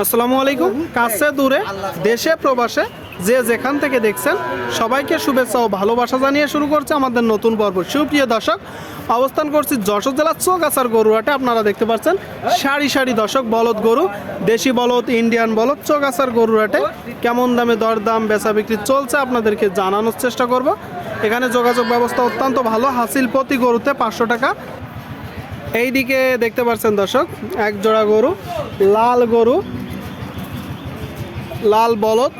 আসসালামু আলাইকুম। কাছে, দূরে, দেশে, প্রবাসে, যে যেখান থেকে দেখছেন, সবাইকে শুভেচ্ছা ও ভালোবাসা জানিয়ে শুরু করছে আমাদের নতুন পর্ব। সুপ্রিয় দর্শক, অবস্থান করছি যশোর জেলার চৌগাছার গরুহাটে। আপনারা দেখতে পাচ্ছেন, সারি সারি দর্শক, বলদ গরু, দেশি বলদ, ইন্ডিয়ান বলদ, চৌগাছার গরুহাটে কেমন দামে দরদাম, বেচা বিক্রি চলছে আপনাদেরকে জানানোর চেষ্টা করব। এখানে যোগাযোগ ব্যবস্থা অত্যন্ত ভালো, হাসিল প্রতি গরুতে পাঁচশো টাকা। এইদিকে দেখতে পাচ্ছেন দর্শক, এক জোড়া গরু, লাল গরু লাল বলদ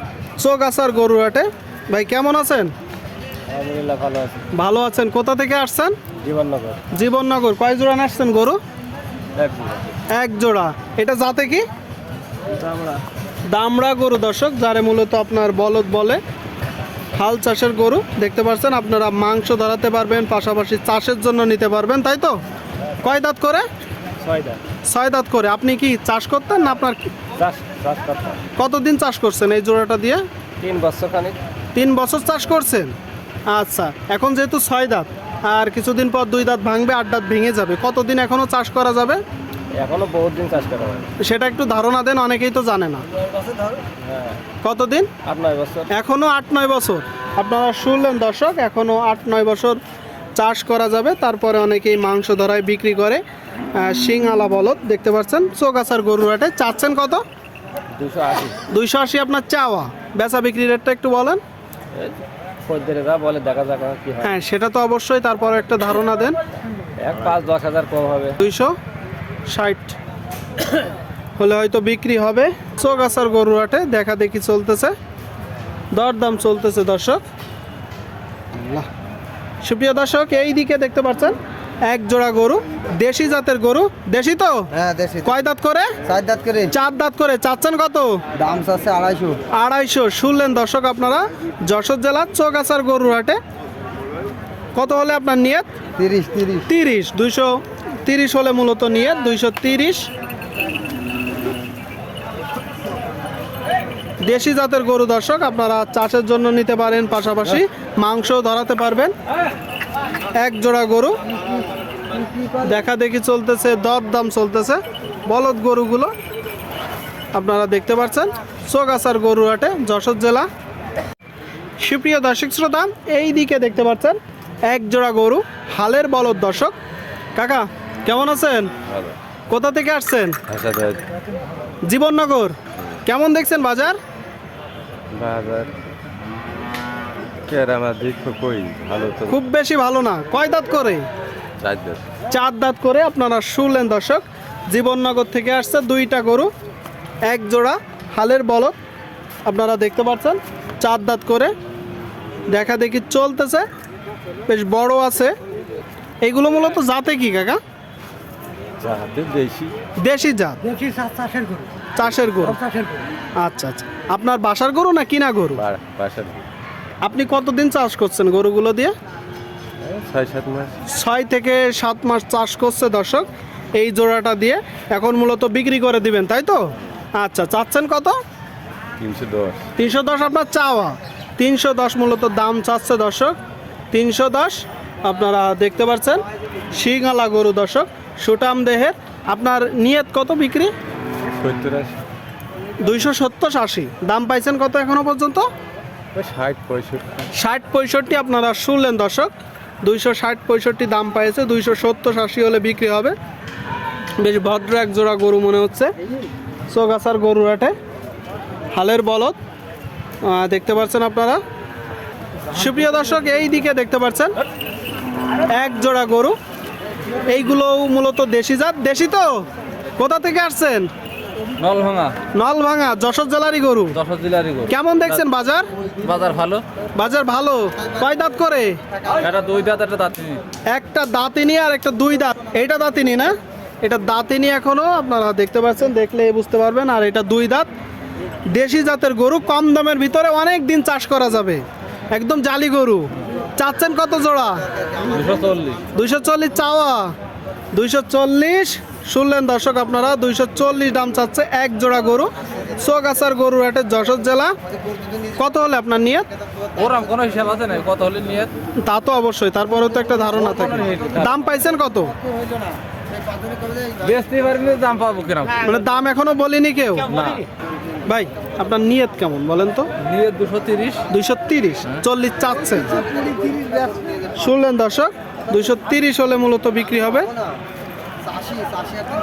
চোখ চোগাছার গরু হাটে। ভাই কেমন আছেন? আলহামদুলিল্লাহ ভালো আছি। ভালো আছেন। কোথা থেকে আসছেন? জীবননগর। জীবননগর। কয় জোড়া আসছেন গরু? এক জোড়া। এটা যাতে কি? দামড়া। গরু দর্শক যারে মূলত আপনার বলদ বলে। হাল চাষের গরু দেখতে পাচ্ছেন আপনারা মাংস ধরাতে পারবেন পাশাপাশি চাষের জন্য নিতে পারবেন তাই তো? কয় দাঁত করে? ছয় দাঁত। করে। আপনি কি চাষ করতেন না আপনার কতদিন চাষ করছেন এই জোড়াটা দিয়ে? তিন বছর খানিক। তিন বছর চাষ করছেন? আচ্ছা এখন যেহেতু ছয় দাঁত আর কিছুদিন পর দুই দাঁত ভাঙবে আট দাঁত ভেঙে যাবে কতদিন এখনও চাষ করা যাবে? এখনও বহুত দিন চাষ করা হয় সেটা একটু ধারণা দেন অনেকেই তো জানে না। হ্যাঁ। কতদিন? আট নয় বছর। এখনও আট নয় বছর। আপনারা শুনলেন দর্শক এখনও আট নয় বছর চাষ করা যাবে তারপরে অনেকেই মাংস ধরায় বিক্রি করে। শিংআলা বলদ দেখতে পাচ্ছেন? চোগাছার গরুর হাটে। চাচ্ছেন কত? দুশো আশি। দুইশো আশি আপনার চাওয়া। বেচা বিক্রি রেটটা একটু বলেন। বলে দেখা যাক হ্যাঁ। সেটা তো অবশ্যই তারপরে একটা ধারণা দেন। এক পাঁচ দশ হাজার কম হবে। দুইশো ষাট। হলে হয়তো বিক্রি হবে। চোগাছার গরু হাটে দেখা দেখি চলতেছে। দরদাম চলতেছে দর্শক। সুপ্রিয় দর্শক এই দিকে দেখতে পাচ্ছেন? এক জোড়া গরু দেশি জাতের গরু দেশি তো? হ্যাঁ দেশি কয় দাঁত করে? চার দাঁত করে। চার দাঁত করে চাচ্ছেন কত? দাম চাচ্ছে আড়াইশো। আড়াইশো। শুনলেন দর্শক আপনারা যশোর জেলার চৌগাছার গরু হাটে কত হলে আপনার নিয়ত? তিরিশ তিরিশ। তিরিশ দুইশো তিরিশ হলে মূলত নিয়ে দুইশো তিরিশ। দেশি জাতের গরু দর্শক আপনারা চাষের জন্য নিতে পারেন পাশাপাশি মাংস ধরাতে পারবেন। এক জোড়া গরু দেখা দেখি চলতেছে দর দাম চলতেছে। বলদ গরুগুলো আপনারা দেখতে পাচ্ছেন চোগাছার গরু হাটে যশোর জেলা। সুপ্রিয় দর্শক শ্রোতা এই দিকে দেখতে পাচ্ছেন এক জোড়া গরু হালের বলদ দর্শক। কাকা কেমন আছেন? কোথা থেকে আসছেন? জীবননগর। কেমন দেখছেন বাজার? বাজার? খুব বেশি ভালো না। কয় দাঁত করে? চার দাঁত। করে আপনারা শুনলেন দর্শক জীবননগর থেকে আসছে দুইটা গরু এক জোড়া হালের বলদ। আপনারা দেখতে পাচ্ছেন চার দাঁত করে দেখা দেখি চলতেছে বেশ বড় আছে। এগুলো মূলত জাতে কি কাকা? দেশি। জাত? চাষের গরু। চাষের গরু। আচ্ছা আচ্ছা। আপনার বাসার গরু না কিনা গরু। আপনি কতদিন চাষ করছেন গরুগুলো দিয়ে? ছয় সাত মাস। ছয় থেকে সাত মাস চাষ করছে দর্শক এই জোড়াটা দিয়ে। এখন মূলত বিক্রি করে দিবেন তাই তো? আচ্ছা চাচ্ছেন কত? তিনশো দশ। তিনশো দশ আপনার চাওয়া। তিনশো দশ মূলত দাম চাচ্ছে দর্শক। তিনশো দশ আপনারা দেখতে পাচ্ছেন। শিঙালা গরু দর্শক সুটাম দেহের। আপনার নিয়ত কত বিক্রি? সত্তর আশি। দুইশো সত্তর আশি। দাম পাইছেন কত এখনও পর্যন্ত? ষাট পঁয়ষট্টি। ষাট পঁয়ষট্টি আপনারা শুনলেন দর্শক। দুইশো ষাট পঁয়ষট্টি দাম পাইছে, দুইশো সত্তর আশি হলে বিক্রি হবে। বেশ ভদ্র এক জোড়া গরু মনে হচ্ছে। চোগাছার গরু হাটে। হালের বলদ। দেখতে পাচ্ছেন আপনারা? সুপ্রিয় দর্শক, এই দিকে দেখতে পাচ্ছেন। এক জোড়া গরু। এইগুলো মূলত দেশি জাত। দেশি তো? কোথা থেকে আসছেন? নলভাঙা। নলভাঙা যশোর জেলারই গরু। যশোর জেলারই গরু। কেমন দেখছেন বাজার? বাজার ভালো। বাজার ভালো। কয় দাঁত করে? দুই দাঁত একটা দাঁত একটা দাঁতিনি আর একটা দুই দাঁত। এইটা দাঁতিনি না? এটা দাঁতিনি এখনও আপনারা দেখতে পাচ্ছেন দেখলে বুঝতে পারবেন। আর এটা দুই দাঁত। দেশি জাতের গরু কম দামের ভিতরে অনেক দিন চাষ করা যাবে। একদম জালি গরু। চাচ্ছেন কত জোড়া? দুশো চল্লিশ। দুইশো চল্লিশ চাওয়া। দুইশো চল্লিশ। শুনলেন দর্শক আপনারা দুইশো চল্লিশ দাম চাচ্ছে এক জোড়া গরু সোগাছার গরু হাটের যশোর জেলা। কত হলে আপনার নিয়ত? ওরকম কোনো হিসাব আছে না কত হলে নিয়ত? তা তো অবশ্যই তারপরেও তো একটা ধারণা থাকে। দাম পাইছেন কত? দাম পাবো কীরকম? মানে দাম এখনও বলিনি কেউ? ভাই আপনার নিয়ত কেমন বলেন তো? নিয়ত দুশো তিরিশ। দুইশো তিরিশ হ্যাঁ। চল্লিশ চাচ্ছেন শুনলেন দর্শক দুশো তিরিশ হলে মূলত বিক্রি হবে। 气刹先锋